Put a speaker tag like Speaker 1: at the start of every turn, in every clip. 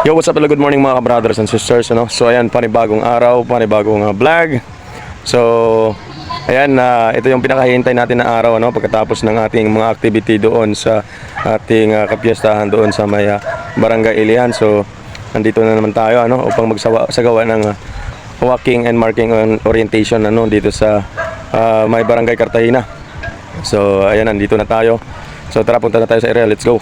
Speaker 1: Yo, what's up? Hello, good morning mga brothers and sisters. Ano? So ayan, panibagong araw, panibagong uh, vlog. So, ayan, uh, ito yung pinakahihintay natin na araw ano, pagkatapos ng ating mga activity doon sa ating uh, kapiestahan doon sa may uh, Barangay Ilian. So, nandito na naman tayo ano, upang magsagawa ng uh, walking and marking on orientation ano, dito sa uh, may Barangay Cartagena. So, ayan, nandito na tayo. So, tara, punta na tayo sa area. Let's go.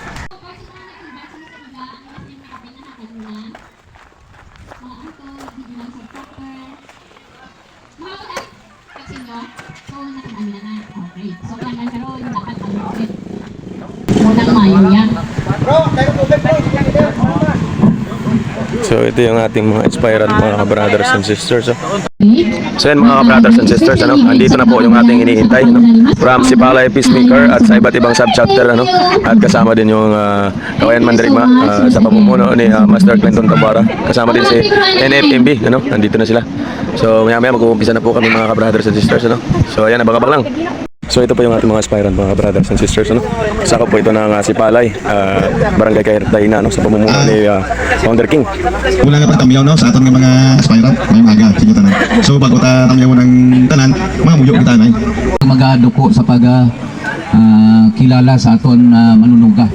Speaker 1: So ito yung ating mga inspired mga brothers and sisters. oh.
Speaker 2: Okay?
Speaker 1: So yan mga brothers and sisters, ano, andito na po yung ating iniintay. No? From si Palay Peacemaker at sa iba't ibang subchapter. Ano? At kasama din yung uh, Kawayan Mandirigma uh, sa pamumuno ni uh, Master Clinton Tabara. Kasama din si NFMB. Ano? Nandito na sila. So maya maya mag-uumpisa na po kami mga brothers and sisters. Ano? So ayan, abang-abang lang. So ito po yung ating mga aspirant mga brothers and sisters ano. Saka po ito ng uh, si Palay, uh, Barangay Kairtaina ano sa pamumuno ni uh, Founder King.
Speaker 3: Wala nga pang tamyaw no sa aton nga mga aspirant may maga sige tanan. So bago ta tamyaw ng tanan, mga muyo kita nay.
Speaker 4: magaduko sa pag ah, kilala sa aton uh, manunuga.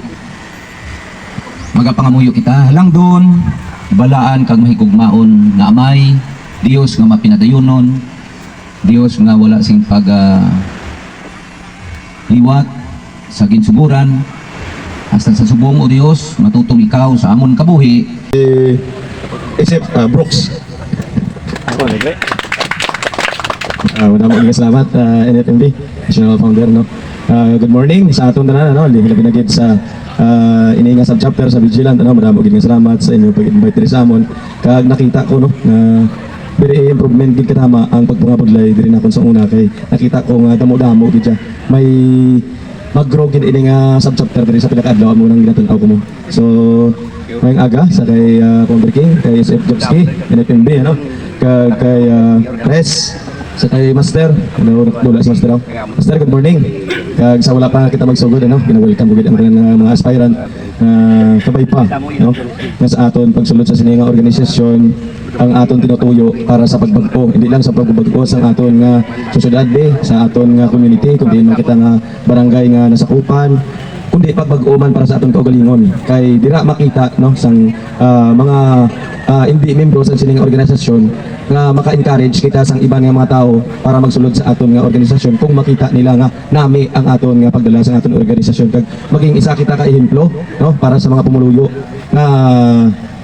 Speaker 4: Magapangamuyo kita lang doon balaan kag mahigugmaon nga amay Dios nga mapinadayonon Dios nga wala sing pag ah, liwat sa ginsuburan hasta sa subong o Dios matutong ikaw sa amon kabuhi
Speaker 3: Except uh, Brooks. Ah, uh, mo salamat uh, NFMB, National Founder no. Ah, good morning sa aton tanan ano, labi na gid sa uh, ini nga subchapter sa Vigilant ano, madamo gid nga salamat sa inyong pag-invite diri sa amon. Kag nakita ko no na very improvement gid katama ang pagpangabudlay diri nakon sa una kay nakita ko nga damo-damo gid siya. May mag-grow gid ini nga subchapter diri sa pinakaadlaw mo nang ginatanaw ko mo. So Mayang aga sa kay uh, Founder King, kay SF Jobski, NFMB, ano? Kay, kay uh, Res, sa kay Master, ano, dula si Master, oh. Master, good morning. Kag sa wala pa kita magsugod, ano? Gina-welcome ko ang mga, mga aspirant na kabay pa, no? Nga sa aton pagsulod sa sininga organisasyon ang aton tinutuyo para sa pagbago hindi lang sa pagbago sa aton nga sosyedad be sa aton nga community kundi man kita nga barangay nga nasakupan kundi pagbag-o man para sa atong kaugalingon kay dira makita no sang ah, mga ah, hindi membro sa sining organisasyon nga maka-encourage kita sang iban nga mga tao para magsulod sa aton nga organisasyon kung makita nila nga nami ang aton nga pagdala sa aton organisasyon. Kag maging isa kita ka ehemplo no para sa mga pumuluyo na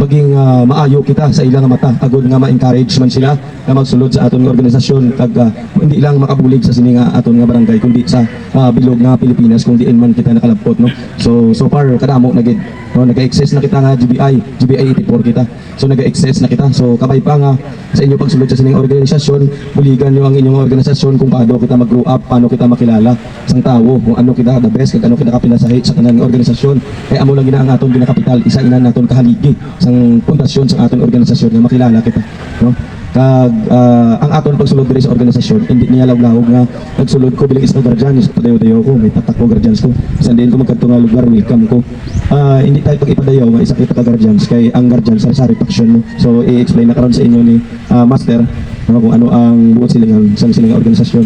Speaker 3: maging ah, maayo kita sa ilang mata. Agod nga ma-encourage man sila nga magsulod sa aton nga organisasyon. Kag ah, hindi lang makabulig sa sini nga aton nga barangay kundi sa ah, bilog nga Pilipinas kung diin man kita nakalapot no. So so far kadamo na gid no nag-excess na kita nga GBI GBI 84 kita. So nag-excess na kita. So kabay pa nga sa inyo pagsulod sa sining organisasyon buligan niyo ang inyong organisasyon kung paano kita mag-grow up paano kita makilala sang tawo kung ano kita the best kag ano kita kapinasahi sa kanang organisasyon. Kay amo lang gina ang aton ginakapital isa ina naton kahaligi sang pundasyon sa aton organisasyon nga makilala kita no kag ah, ang aton pagsulod diri sa organisasyon hindi niya lawlawog nga nagsulod ko bilang isang guardians padayo-dayo ko may tatak ko guardians ko. Sa ko magkadto nga lugar welcome ko. Ah, hindi tayo pag ipadayaw nga isa kita ka guardians kay ang guardians sa sari faction no? So i-explain na karon sa inyo ni ah, master ano, kung ano ang buot silingan sa silingang organisasyon.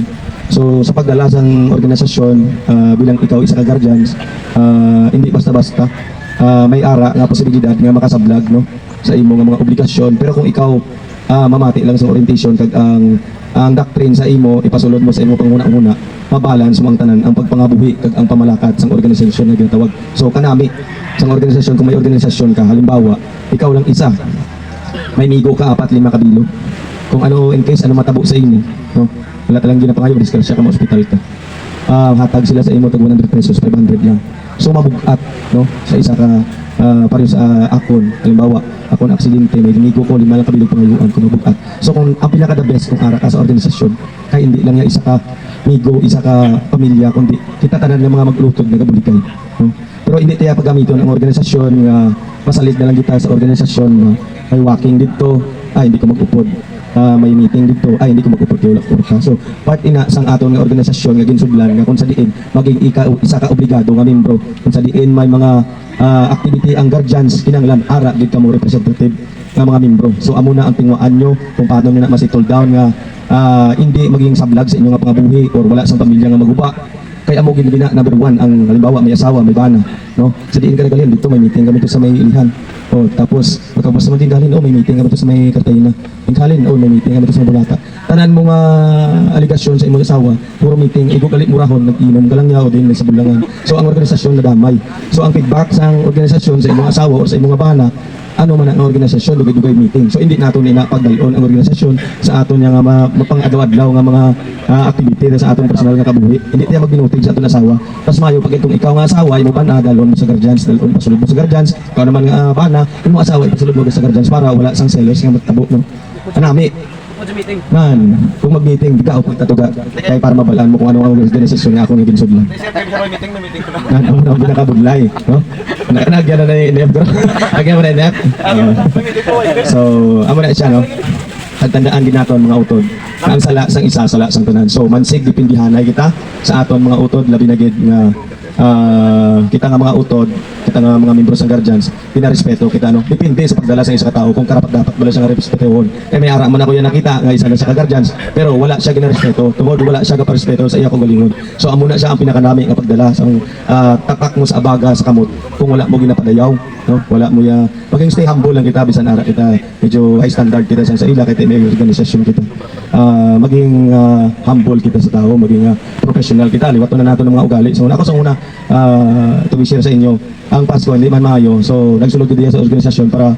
Speaker 3: So sa pagdala sang organisasyon ah, bilang ikaw isa ka guardians ah, hindi basta-basta Ah, may ara nga posibilidad nga makasablag no? Sa imo nga mga obligasyon. Pero kung ikaw ah, mamati lang sa orientation kag ang ang doctrine sa imo ipasulod mo sa imo panguna-una mabalance mo ang tanan ang pagpangabuhi kag ang pamalakat sang organisasyon nga ginatawag. So kanami sang organisasyon kung may organisasyon ka halimbawa ikaw lang isa may migo ka apat lima kabilo kung ano in case ano matabo sa imo no? Wala talang ginapangayo disgrasya ka mo ospital ka. Ah hatag sila sa imo tag 100 pesos 500 lang. So mabugat no? Sa isa ka ah, pareho sa ah, akon halimbawa akon aksidente may linigo ko lima lang kabilog pangayuan ko so kung ang pinaka the best kung ara ka sa organisasyon kay hindi lang ya isa ka migo isa ka pamilya kundi kita tanan ng mga maglutod na kabulikay no? pero hindi tayo pagamiton ang organisasyon nga masalit na lang kita sa organisasyon nga may walking dito ay hindi ko magupod ah, may meeting dito. Ay hindi ko magpuporte wala ko so part ina sang aton nga organisasyon nga ginsudlan nga kung sa diin maging ika isa ka obligado nga membro. Kung sa diin may mga ah, activity ang guardians kinanglan ara gid kamo representative nga mga membro. So amo na ang tingwaan nyo kung paano nyo na masitol down nga ah, hindi maging sablag sa inyong nga pangabuhi or wala sang pamilya nga maguba. Kaya mo ginabina number one ang halimbawa may asawa may bana no? Sa diin ka nagalin dito may meeting kami dito sa may ilihan o tapos pagkabas naman din galin oh may meeting kami sa may Cartagena. Tingkalin oh may meeting kami sa Bulata tanan mo nga aligasyon sa imong asawa puro meeting igo galit murahon nag-inom ka lang yaw din sa bulangan so ang organisasyon nadamay so ang feedback sa organisasyon sa imong asawa o sa imong nga bana ano man ang organisasyon dugay-dugay meeting. So hindi nato nila pagdalon ang organisasyon sa aton nga ma- mapang-adlaw nga mga ah, activity sa atong personal nga kabuhi. Hindi tayo magbinutig sa aton asawa. Tas mayo pag itong ikaw nga asawa imo bana dalon mo sa guardians dalon pasulod mo sa guardians. Ikaw naman nga ah, bana imo asawa ipasulod mo sa guardians para wala sang sellers nga matabo no anami Man, kung mag-meeting, di ka ako pagtatuga. Kaya para mabalaan mo kung ano ang organisasyon nga akong iginsudlan. Yan ang mga pinakabudlay, no? Na- Nagyan na na yung NF, bro. Nagyan mo na yung NF. So, amo na siya, no? At tandaan din naton mga utod. na Ang sala sang isa, sala sang tanan. So, mansig dipindihanay kita sa aton mga utod, labi na gid nga ah, kita nga mga utod, kita nga mga membro sa guardians, pinarespeto kita no. Depende sa pagdala sa isa ka tao kung karapat dapat bala siya nga respetehon. Kaya may ara man ako yan nakita nga isa na sa guardians, pero wala siya ginarespeto. Tungod wala siya ga respeto sa iya kong galingon. So amo na siya ang pinakanami nga pagdala sa ah, tapak mo sa abaga sa kamot kung wala mo ginapadayaw, no? Wala mo ya maging stay humble lang kita bisan ara kita medyo high standard kita sa ila kay may organisasyon kita. Ah, maging ah, humble kita sa tao, maging ah, professional kita. Liwat na nato ng mga ugali. So ako sa una ah, to be share sa inyo ang Pasko hindi man maayo. So nagsulod ko diya sa organisasyon para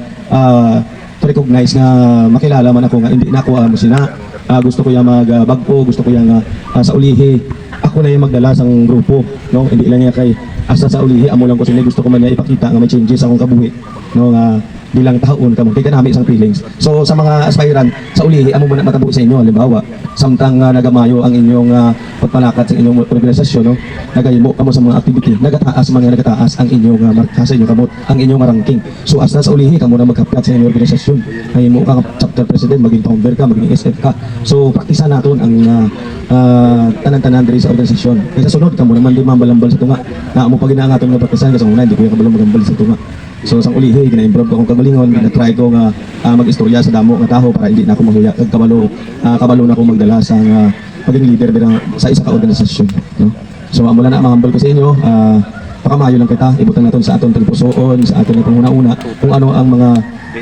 Speaker 3: to recognize nga makilala man ako nga hindi na ako musina. Ah, gusto ko yung magbagpo, gusto ko yung ah, ah, sa ulihi. Ako na yung magdala sang grupo, no? Hindi lang niya kay asa sa ulihi amo lang ko sini gusto ko man niya ipakita nga may changes akong kabuhi, no nga bilang taon kamo kay kanami isang feelings. So sa mga aspirant sa ulihi amo man matabo sa inyo halimbawa samtang nga nagamayo ang inyong ah, pagpalakat sa inyong organisasyon no? Nagaymo kamo sa mga activity. Nagataas man nga nagataas ang inyong uh, marka sa inyong kamot ang inyong ranking. So as na sa ulihi kamo na magkapkat sa inyong organisasyon. Nahimo ka chapter president maging founder ka maging SF ka. So praktisan naton ang ah, ah, tanan-tanan diri sa organisasyon. Kaya sunod kamo naman di mambalambal sa tunga. Na mo pag inaangaton nga praktisan kasi una hindi ko yung kabalambal sa tunga So sang ulihi gina-improve ko akong kagalingon, gina-try ko nga ah, mag-istorya sa damo nga taho para hindi na ako mahuya kag kabalo ah, kabalo na ako magdala sa nga paging leader bilang sa isa ka organisasyon, no? So amo na mahambal ko sa inyo, ah pakamayo lang kita, ibutan naton sa aton tagpusoon, sa aton nga una kung ano ang mga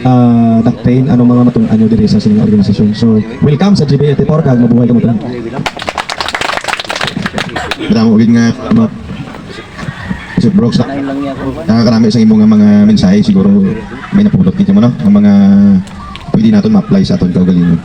Speaker 3: ah, doctrine, ano mga matun-an nyo diri sa sining organisasyon. So welcome sa GBA 84 kag mabuhay ka mo.
Speaker 2: Damo gid nga ano, si Brooks na nakakarami sa imong mga mensahe siguro may napulot kita mo no? Ang mga pwede naton ma-apply sa aton kaugalingon